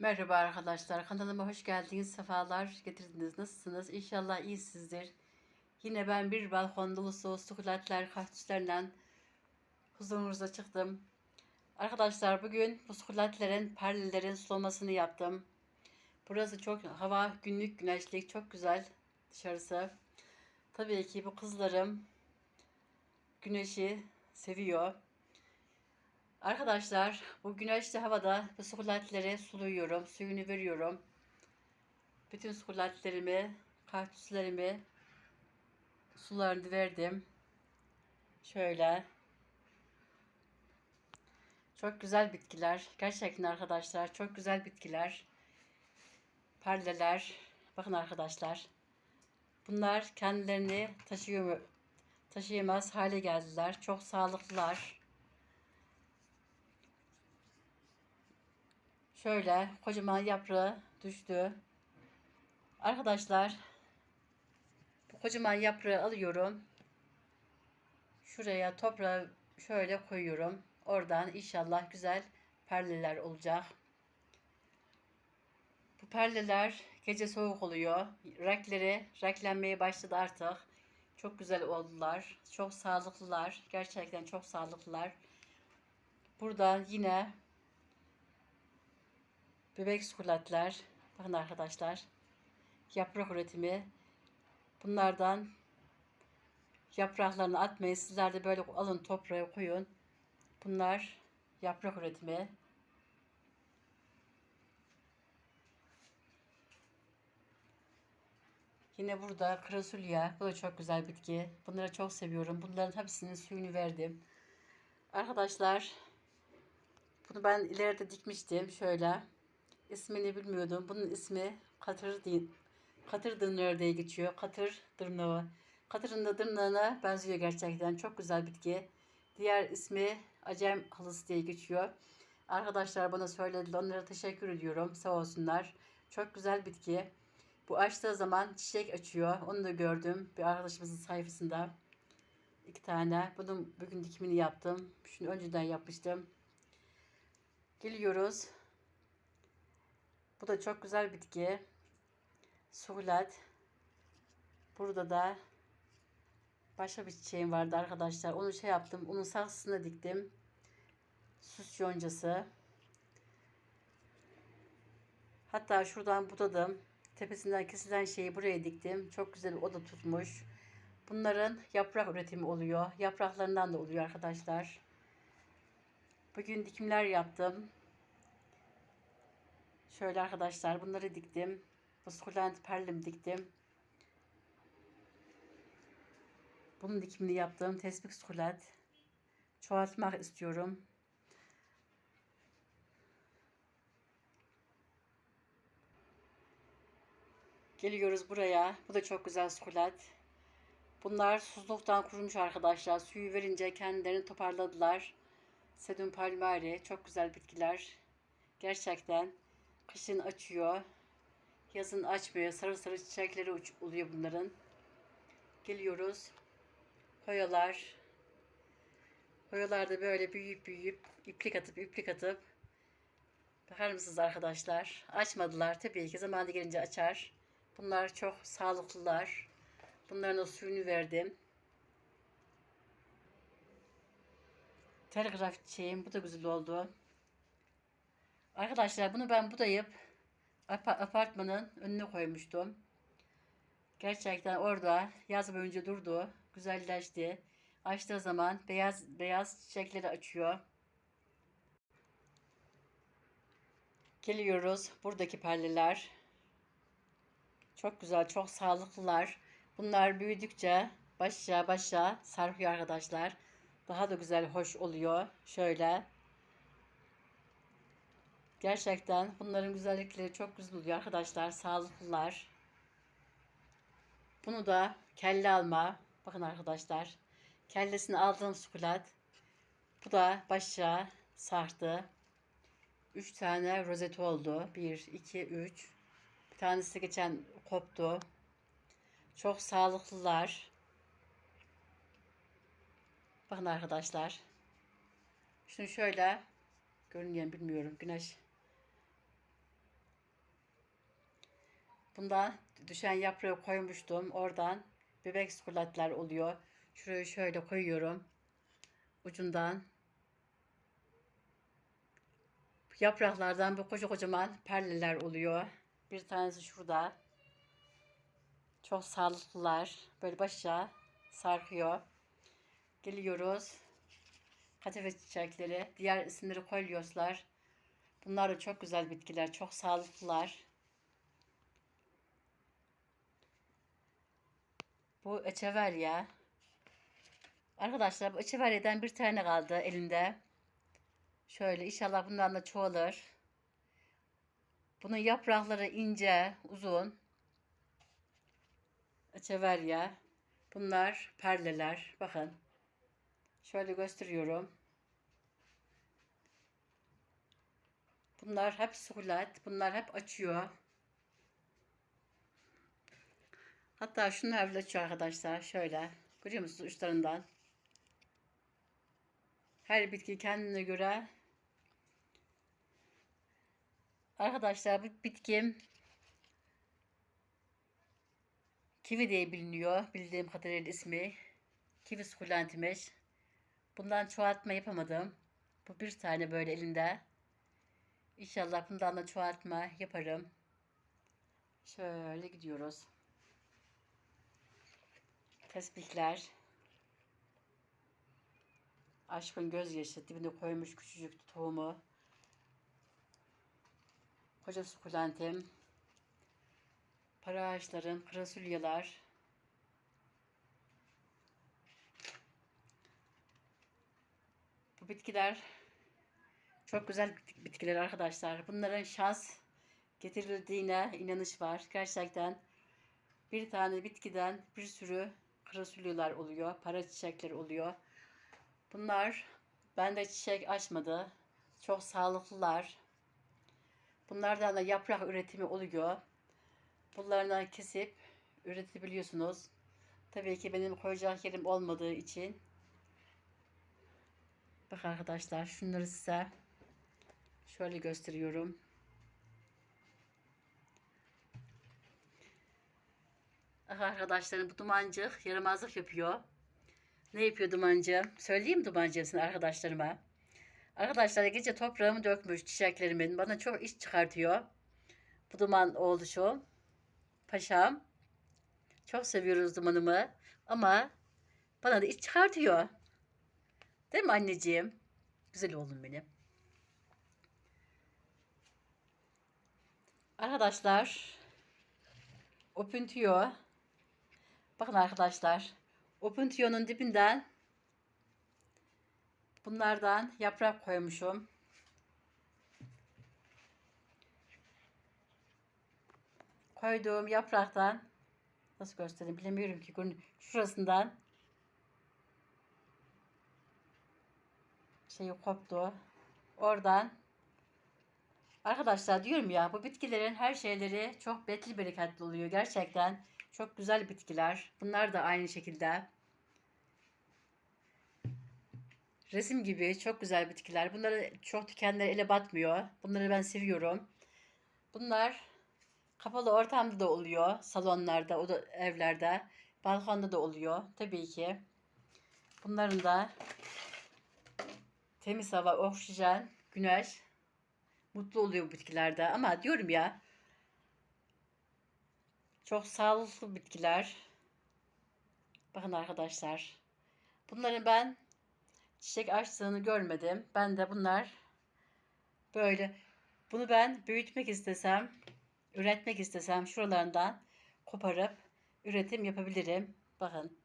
Merhaba arkadaşlar, kanalıma hoş geldiniz, sefalar getirdiniz. Nasılsınız? İnşallah iyisinizdir. Yine ben bir balkon dolusu sukulentler, kaktüslerle huzurunuza çıktım. Arkadaşlar bugün bu sukulentlerin, perlelerin sulamasını yaptım. Burası çok hava günlük güneşlik, çok güzel dışarısı. Tabii ki bu kızlarım güneşi seviyor. Arkadaşlar bu güneşli havada bu sukulentleri suluyorum. Suyunu veriyorum. Bütün sukulentlerimi, kaktüslerimi sularını verdim. Şöyle. Çok güzel bitkiler. Gerçekten arkadaşlar çok güzel bitkiler. Perleler. Bakın arkadaşlar. Bunlar kendilerini taşıyamaz hale geldiler. Çok sağlıklılar. Şöyle kocaman yaprağı düştü. Arkadaşlar bu kocaman yaprağı alıyorum. Şuraya toprağı şöyle koyuyorum. Oradan inşallah güzel perleler olacak. Bu perleler gece soğuk oluyor. Renkleri renklenmeye başladı artık. Çok güzel oldular. Çok sağlıklılar. Gerçekten çok sağlıklılar. Burada yine Bebek sukulatlar. Bakın arkadaşlar. Yaprak üretimi. Bunlardan yapraklarını atmayın. Sizler de böyle alın toprağa koyun. Bunlar yaprak üretimi. Yine burada krasulya. Bu da çok güzel bitki. Bunları çok seviyorum. Bunların hepsinin suyunu verdim. Arkadaşlar bunu ben ileride dikmiştim. Şöyle. İsmini bilmiyordum. Bunun ismi katır değil. Katır dırnağı diye geçiyor. Katır dırnağı. Katırın da dırnağına benziyor gerçekten. Çok güzel bitki. Diğer ismi acem halısı diye geçiyor. Arkadaşlar bana söylediler. Onlara teşekkür ediyorum. Sağ olsunlar. Çok güzel bitki. Bu açtığı zaman çiçek açıyor. Onu da gördüm bir arkadaşımızın sayfasında. İki tane. Bunun bugün dikimini yaptım. Şunu önceden yapmıştım. Geliyoruz. Bu da çok güzel bitki. Sukulat. Burada da başka bir çiçeğim vardı arkadaşlar. Onu şey yaptım. Onun saksısına diktim. Süs yoncası. Hatta şuradan budadım. Tepesinden kesilen şeyi buraya diktim. Çok güzel o da tutmuş. Bunların yaprak üretimi oluyor. Yapraklarından da oluyor arkadaşlar. Bugün dikimler yaptım. Şöyle arkadaşlar bunları diktim. Bu sukulent perlim diktim. Bunun dikimini yaptım. Tespih sukulent. Çoğaltmak istiyorum. Geliyoruz buraya. Bu da çok güzel sukulent. Bunlar susuzluktan kurumuş arkadaşlar. Suyu verince kendilerini toparladılar. Sedum palmari. Çok güzel bitkiler. Gerçekten. Kışın açıyor. Yazın açmıyor. Sarı sarı çiçekleri oluyor bunların. Geliyoruz. Hoyalar. Hoyalar da böyle büyüyüp büyüyüp iplik atıp iplik atıp Bakar mısınız arkadaşlar? Açmadılar. Tabii ki zamanı gelince açar. Bunlar çok sağlıklılar. Bunların o suyunu verdim. Telgraf çiçeğim. Bu da güzel oldu. Arkadaşlar bunu ben budayıp apa- apartmanın önüne koymuştum. Gerçekten orada yaz boyunca durdu. Güzelleşti. Açtığı zaman beyaz beyaz çiçekleri açıyor. Geliyoruz. Buradaki perliler. Çok güzel, çok sağlıklılar. Bunlar büyüdükçe başa başa sarkıyor arkadaşlar. Daha da güzel, hoş oluyor. Şöyle. Gerçekten bunların güzellikleri çok güzel oluyor arkadaşlar. Sağlıklılar. Bunu da kelle alma. Bakın arkadaşlar. Kellesini aldığım sukulat. Bu da başa sarktı. 3 tane rozet oldu. 1, 2, 3. Bir tanesi geçen koptu. Çok sağlıklılar. Bakın arkadaşlar. Şunu şöyle görünüyor bilmiyorum. Güneş Bundan düşen yaprağı koymuştum. Oradan bebek sukulatlar oluyor. Şuraya şöyle koyuyorum. Ucundan. Yapraklardan bu koca kocaman perleler oluyor. Bir tanesi şurada. Çok sağlıklılar. Böyle başa sarkıyor. Geliyoruz. Kadife çiçekleri. Diğer isimleri kolyoslar. Bunlar da çok güzel bitkiler. Çok sağlıklılar. Bu echeverya. Arkadaşlar bu echeverya'dan bir tane kaldı elimde. Şöyle inşallah bundan da çoğalır. Bunun yaprakları ince, uzun. Echeverya. Bunlar perleler. Bakın. Şöyle gösteriyorum. Bunlar hep sukulat. Bunlar hep açıyor. Hatta şunlar bile arkadaşlar. Şöyle. Görüyor musunuz uçlarından? Her bitki kendine göre. Arkadaşlar bu bitkim kivi diye biliniyor. Bildiğim kadarıyla ismi. Kivi sukulentiymiş. Bundan çoğaltma yapamadım. Bu bir tane böyle elinde. İnşallah bundan da çoğaltma yaparım. Şöyle gidiyoruz. Tesbihler. Aşkın gözyaşı dibine koymuş küçücük tohumu. Koca sukulentim. Para ağaçlarım, krasulyalar. Bu bitkiler çok güzel bit- bitkiler arkadaşlar. Bunların şans getirildiğine inanış var. Gerçekten bir tane bitkiden bir sürü krasulyalar oluyor. Para çiçekleri oluyor. Bunlar bende çiçek açmadı. Çok sağlıklılar. Bunlardan da yaprak üretimi oluyor. Bunlardan kesip üretebiliyorsunuz. Tabii ki benim koyacak yerim olmadığı için. Bak arkadaşlar şunları size şöyle gösteriyorum. Ah arkadaşlarım bu dumancık yaramazlık yapıyor. Ne yapıyor dumancığım? Söyleyeyim sana arkadaşlarıma? Arkadaşlar gece toprağımı dökmüş çiçeklerimin. Bana çok iş çıkartıyor. Bu duman oldu şu. Paşam. Çok seviyoruz dumanımı. Ama bana da iş çıkartıyor. Değil mi anneciğim? Güzel oğlum benim. Arkadaşlar. Opüntüyo. Bakın arkadaşlar. Opüntüyonun dibinden bunlardan yaprak koymuşum. Koyduğum yapraktan nasıl göstereyim bilemiyorum ki. Şurasından şeyi koptu. Oradan Arkadaşlar diyorum ya bu bitkilerin her şeyleri çok betli bereketli oluyor. Gerçekten çok güzel bitkiler. Bunlar da aynı şekilde. Resim gibi çok güzel bitkiler. Bunları çok dikenler ele batmıyor. Bunları ben seviyorum. Bunlar kapalı ortamda da oluyor. Salonlarda, oda, evlerde, balkonda da oluyor. Tabii ki. Bunların da temiz hava, oksijen, güneş mutlu oluyor bu bitkilerde. Ama diyorum ya çok sağlıklı bitkiler. Bakın arkadaşlar. Bunların ben çiçek açtığını görmedim. Ben de bunlar böyle bunu ben büyütmek istesem, üretmek istesem şuralarından koparıp üretim yapabilirim. Bakın.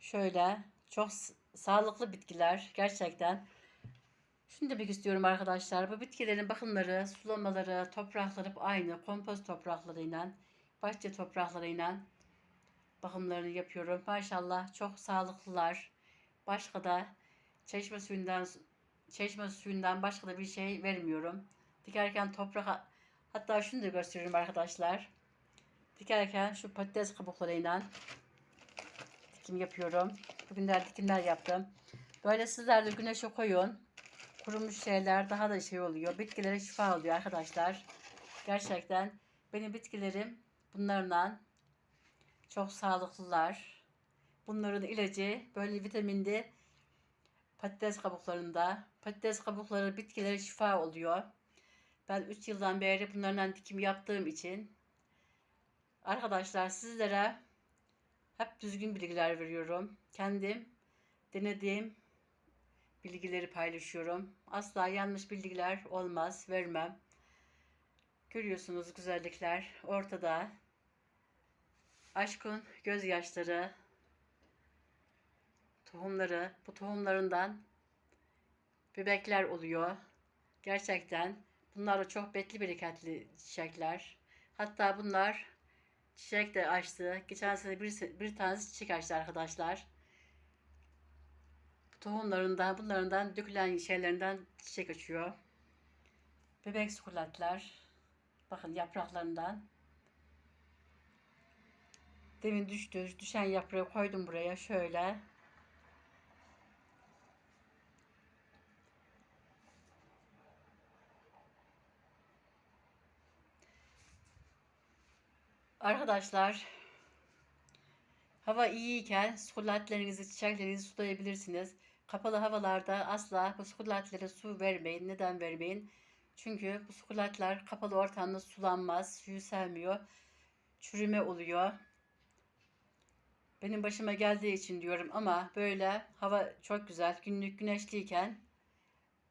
Şöyle çok sağlıklı bitkiler gerçekten. Şunu demek istiyorum arkadaşlar. Bu bitkilerin bakımları, sulamaları, toprakları aynı. Kompost topraklarıyla, bahçe topraklarıyla bakımlarını yapıyorum. Maşallah çok sağlıklılar. Başka da çeşme suyundan çeşme suyundan başka da bir şey vermiyorum. Dikerken toprak hatta şunu da gösteriyorum arkadaşlar. Dikerken şu patates kabuklarıyla dikim yapıyorum. Bugünler dikimler yaptım. Böyle sizler de güneşe koyun. Kurumuş şeyler daha da şey oluyor. Bitkilere şifa oluyor arkadaşlar. Gerçekten Benim bitkilerim bunlarla çok sağlıklılar. Bunların ilacı böyle vitaminli patates kabuklarında. Patates kabukları bitkilere şifa oluyor. Ben 3 yıldan beri bunlarla dikim yaptığım için arkadaşlar sizlere hep düzgün bilgiler veriyorum. Kendim denediğim bilgileri paylaşıyorum. Asla yanlış bilgiler olmaz, vermem. Görüyorsunuz güzellikler ortada. Aşkın gözyaşları, tohumları, bu tohumlarından bebekler oluyor. Gerçekten bunlar çok betli bereketli çiçekler. Hatta bunlar çiçek de açtı. Geçen sene bir, bir tanesi çiçek açtı arkadaşlar. Tohumlarından, bunlarından dökülen şeylerinden çiçek açıyor. Bebek sukulatlar. Bakın yapraklarından. Demin düştü. Düşen yaprağı koydum buraya şöyle. Arkadaşlar hava iyiyken sukulatlarınızı, çiçeklerinizi sulayabilirsiniz. Kapalı havalarda asla bu sukulatlara su vermeyin. Neden vermeyin? Çünkü bu sukulatlar kapalı ortamda sulanmaz, suyu sevmiyor. Çürüme oluyor. Benim başıma geldiği için diyorum ama böyle hava çok güzel. Günlük güneşliyken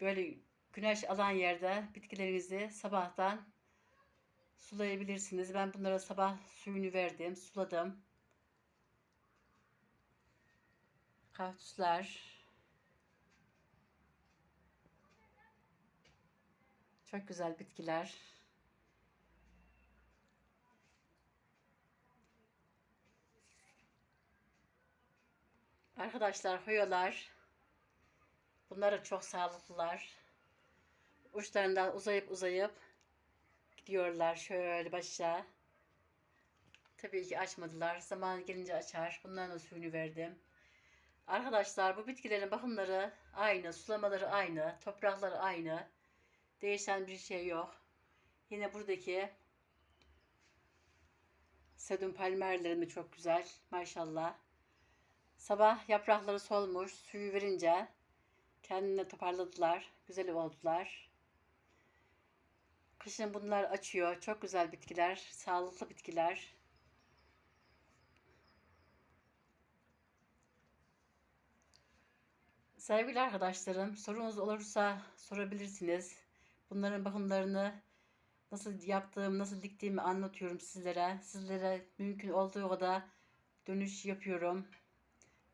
böyle güneş alan yerde bitkilerinizi sabahtan sulayabilirsiniz. Ben bunlara sabah suyunu verdim, suladım. Kaktüsler. Çok güzel bitkiler. Arkadaşlar hoyalar. Bunlar çok sağlıklılar. Uçlarından uzayıp uzayıp gidiyorlar şöyle başa. Tabii ki açmadılar. Zaman gelince açar. Bunların da suyunu verdim. Arkadaşlar bu bitkilerin bakımları aynı, sulamaları aynı, toprakları aynı. Değişen bir şey yok. Yine buradaki sedum palmerlerim de çok güzel. Maşallah. Sabah yaprakları solmuş. Suyu verince kendine toparladılar. Güzel oldular. Kışın bunlar açıyor. Çok güzel bitkiler. Sağlıklı bitkiler. Sevgili arkadaşlarım, sorunuz olursa sorabilirsiniz. Bunların bakımlarını nasıl yaptığım, nasıl diktiğimi anlatıyorum sizlere. Sizlere mümkün olduğu kadar dönüş yapıyorum.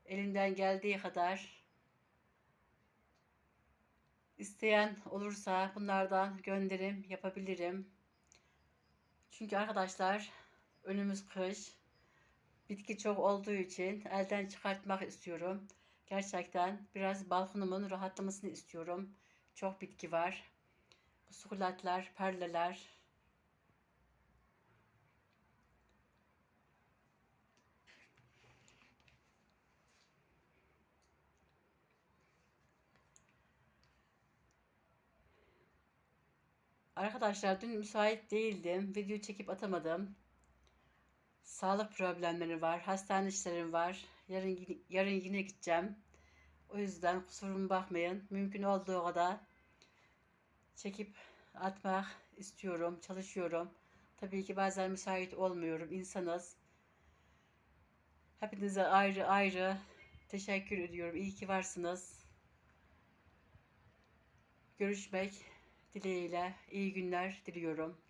Elimden geldiği kadar isteyen olursa bunlardan gönderim yapabilirim. Çünkü arkadaşlar önümüz kış. Bitki çok olduğu için elden çıkartmak istiyorum. Gerçekten biraz balkonumun rahatlamasını istiyorum. Çok bitki var. Sukulatlar, perleler. Arkadaşlar dün müsait değildim. Video çekip atamadım. Sağlık problemleri var. Hastane işlerim var. Yarın, yarın yine gideceğim. O yüzden kusuruma bakmayın. Mümkün olduğu kadar çekip atmak istiyorum. Çalışıyorum. Tabii ki bazen müsait olmuyorum. İnsanız. Hepinize ayrı ayrı teşekkür ediyorum. İyi ki varsınız. Görüşmek dileğiyle iyi günler diliyorum.